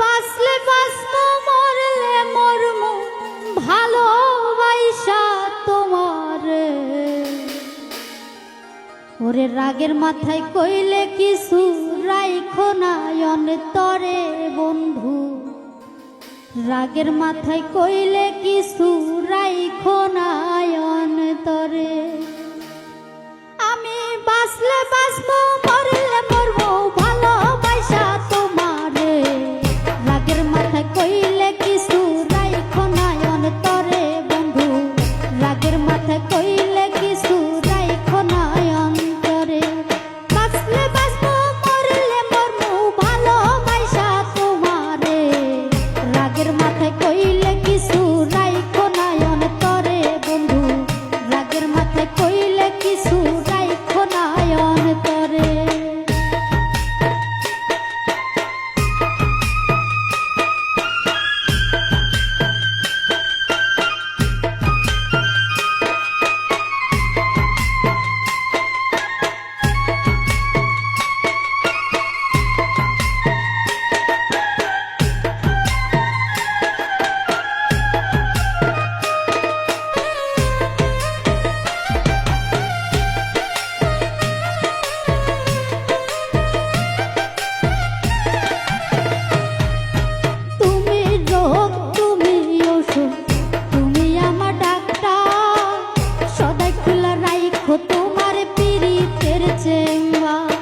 বাঁচলে বাঁচব, মরলে মরম ভালোবাসা তোমার। ওরে রাগের মাথায় কইলে কিছু রাইখো না তরে বন্ধু। রাগের মাথায় কইলে কিছু রাইখো না তরে আমি বাঁচলে বাঁচব তোমার পিড়িতের চেম্বার।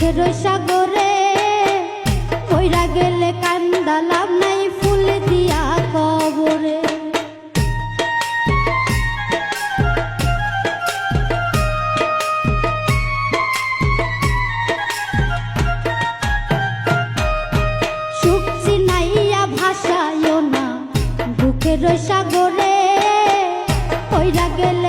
দুঃখের সাগরে কইরা গেলে কান্দালাম নাই ফুল দিয়া কবরে। সুখ চিনাইয়া ভাষায় না দুঃখের সাগরে কইরা গেলে